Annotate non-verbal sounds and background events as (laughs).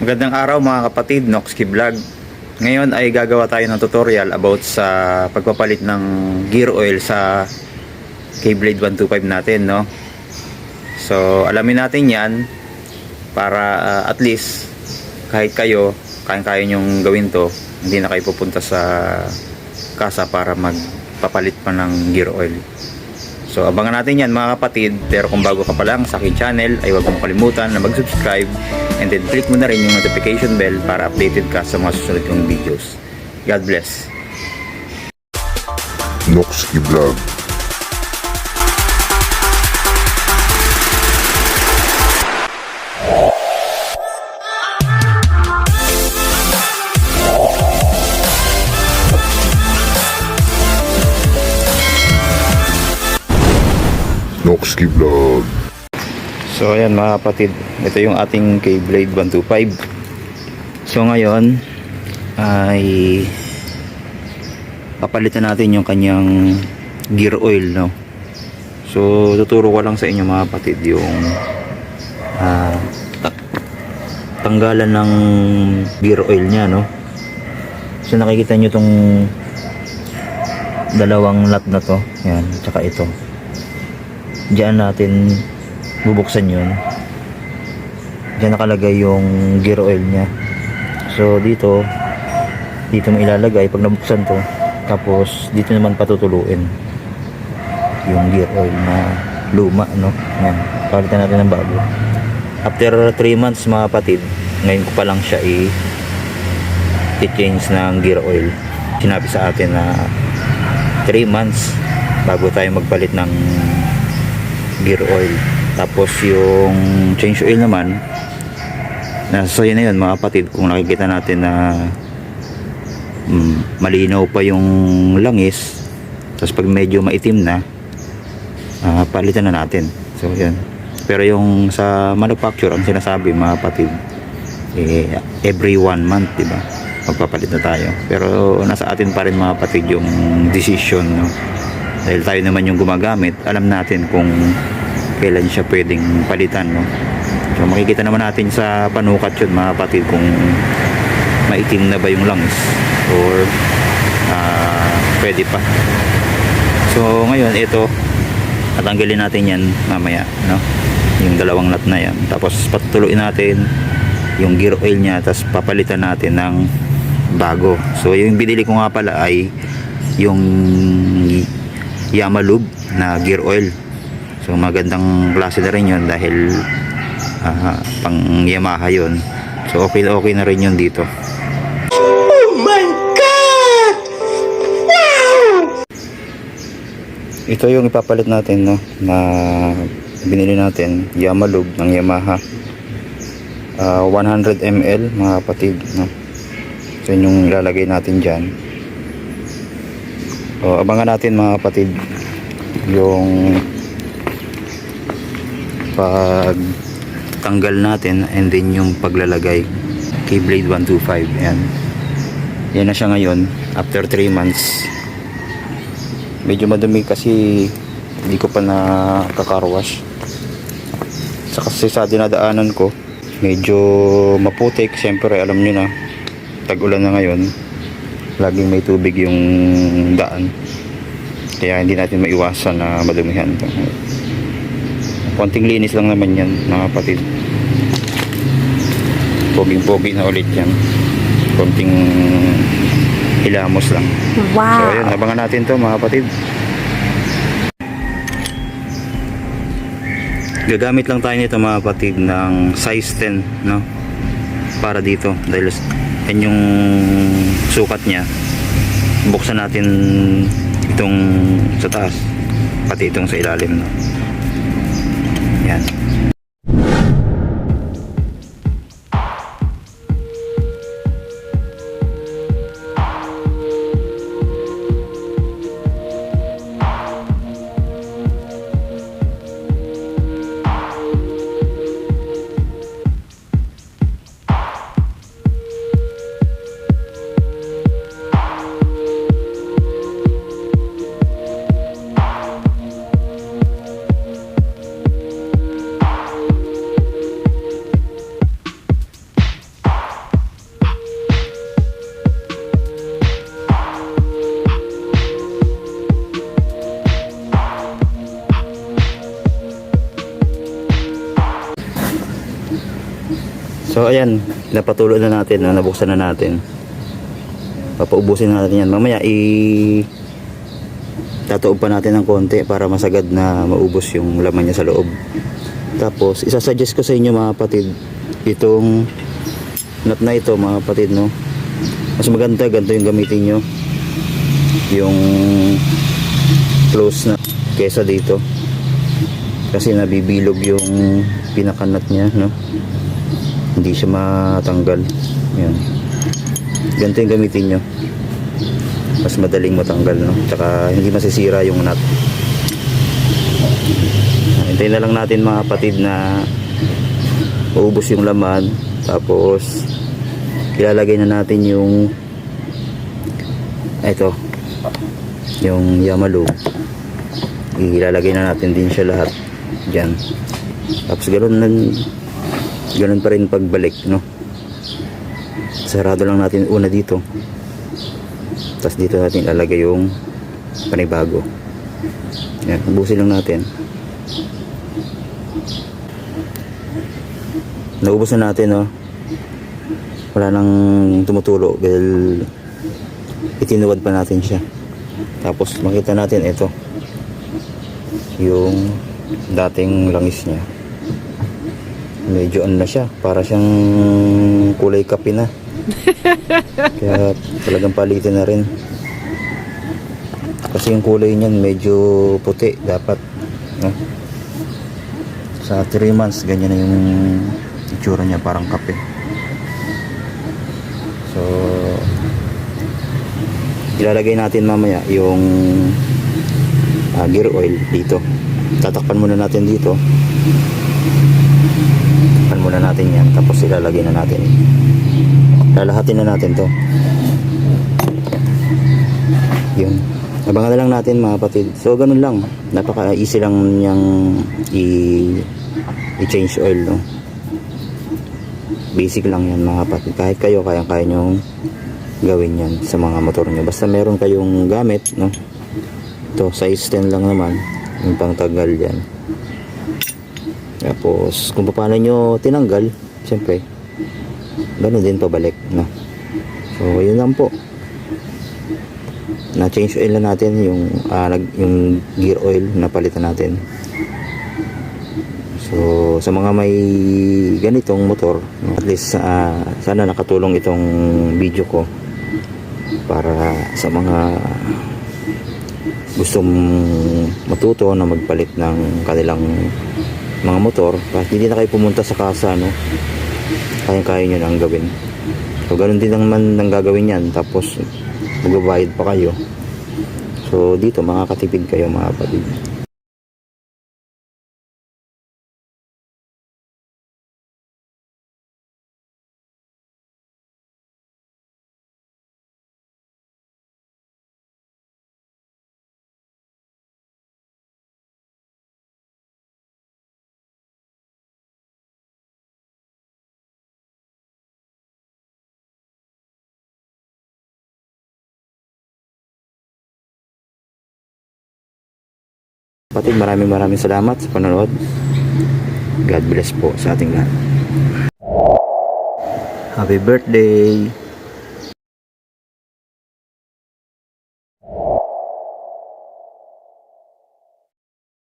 Magandang araw mga kapatid, Noxki Vlog. Ngayon ay gagawa tayo ng tutorial about sa pagpapalit ng gear oil sa K-Blade 125 natin, no? So, alamin natin 'yan para ah, at least kahit kayo, kaya-kaya nyong gawin to, hindi na kayo pupunta sa kasa para magpapalit pa ng gear oil. So abangan natin yan mga kapatid. Pero kung bago ka pa lang sa aking channel Ay huwag mong kalimutan na mag-subscribe And then click mo na rin yung notification bell Para updated ka sa mga susunod kong videos. God bless. Noxki Vlog. Noxki Vlog. So ayan mga kapatid Ito yung ating K-Blade 125 So ngayon Ay Papalitan natin yung kanyang Gear oil no? So tuturo ko lang sa inyo mga kapatid Yung ta- Tanggalan ng Gear oil nya no? So nakikita nyo tong Dalawang nut na to. Yan, tsaka ito Diyan natin bubuksan yun. Diyan nakalagay yung gear oil nya so dito dito mo ilalagay pag nabuksan to. Tapos dito naman patutuluin yung gear oil na luma no? Yan. Palitan natin ng bago. After 3 months mga kapatid ngayon ko pa lang siya i i-change ng gear oil. Sinabi sa atin na 3 months bago tayo magpalit ng gear oil. Tapos yung change oil naman na so yun na yun mga kapatid kung nakikita natin na mm, malinaw pa yung langis tapos pag medyo maitim na ah, palitan na natin. So yun. Pero yung sa manufacturer ang sinasabi mga kapatid eh, every one month di ba? Magpapalit na tayo. Pero nasa atin pa rin mga kapatid yung decision no? Dahil tayo naman yung gumagamit alam natin kung kailan siya pwedeng palitan no? So makikita naman natin sa panukat yun mga kapatid kung maitim na ba yung langis or ah, pwede pa. So ngayon ito tatanggalin natin yan mamaya no? Yung dalawang nut na yan. Tapos patuloy natin yung gear oil niya tapos papalitan natin ng bago. So yung binili ko nga pala ay yung Yamalube na gear oil. So magandang klase na rin yun dahil ah, pang Yamaha yun. So okay okay na rin yun dito. Ito yung ipapalit natin no na binili natin Yamalube ng Yamaha. Ah, 100 ml mga kapatid no. So yun yung ilalagay natin dyan o, abangan natin mga kapatid yung pag tanggal natin and then yung paglalagay kay Blade 125 yan yan na siya ngayon after 3 months. Medyo madumi kasi hindi ko pa nakakakarwash sa kasi sa dinadaanan ko medyo maputik. Siyempre alam nyo na tag-ulan na ngayon laging may tubig yung daan. Kaya hindi natin maiwasan na madumihan konting linis lang naman yan mga kapatid. Poging pogi na ulit yan. Konting hilamos lang. So ayun abangan natin to mga kapatid. Gagamit lang tayo nito mga kapatid ng size 10 no? Para dito dahil yan yung sukat niya. Buksan natin itong sa taas pati itong sa ilalim no? Yan So ayan, napatulo na natin, no? nabuksan na natin. Papaubusin na natin yan. Mamaya i tatuog pa natin ng konti para masagad na maubos yung laman niya sa loob. Tapos, isasuggest ko sa inyo mga kapatid, itong nut na ito mga kapatid, no? Mas maganda, ganito yung gamitin nyo. Yung close na kesa dito. Kasi nabibilog yung pinakanat niya, no? Hindi siya matanggal. Yan. Ganito yung gamitin nyo. Mas madaling matanggal, no? Tsaka hindi masisira yung nut. Hintayin na lang natin mga kapatid na maubos yung laman. Tapos, ilalagay na natin yung ito yung yamalu ilalagay na natin din siya lahat dyan tapos ganoon ganun pa rin pagbalik no? Sarado lang natin una dito. Tapos dito natin ilalagay yung panibago. Yan ubusin lang natin. Naubos na natin no? Wala nang tumutulo dahil itinuwad pa natin siya. Tapos makita natin ito. Yung dating langis niya medyo ano na siya para siyang kulay kape na. (laughs) Kaya talagang palitin na rin. Kasi yung kulay niyan medyo puti dapat no? sa 3 months ganyan na yung itsura niya parang kape. So ilalagay natin mamaya yung ah, gear oil dito. Tatakpan muna natin dito takpan muna natin yan tapos ilalagay na natin. Lalahatin na natin to. Yun. Abangan na lang natin mga kapatid. So ganun lang. Napaka easy lang niyang i-change oil no? Basic lang yan mga kapatid. Kahit kayo kaya kaya nyong gawin yan sa mga motor nyo basta meron kayong gamit no? Ito size 10 lang naman. Yung pangtagal yan tapos kung paano nyo tinanggal syempre ganun din pabalik no? So yun lang po. Na change oil na natin yung nag, yung gear oil na palitan natin. So, sa mga may ganitong motor, no, at least ah, sana nakatulong itong video ko para sa mga gustong matuto na magpalit ng kanilang mga motor kahit hindi na kayo pumunta sa kasa no? Kaya-kaya nyo nang gawin. So ganun din naman nang gagawin yan. Tapos magbabayad pa kayo. So dito makakatipid kayo mga kapatid Kapatid, maraming maraming salamat sa panonood. God bless po sa ating lahat. Happy birthday!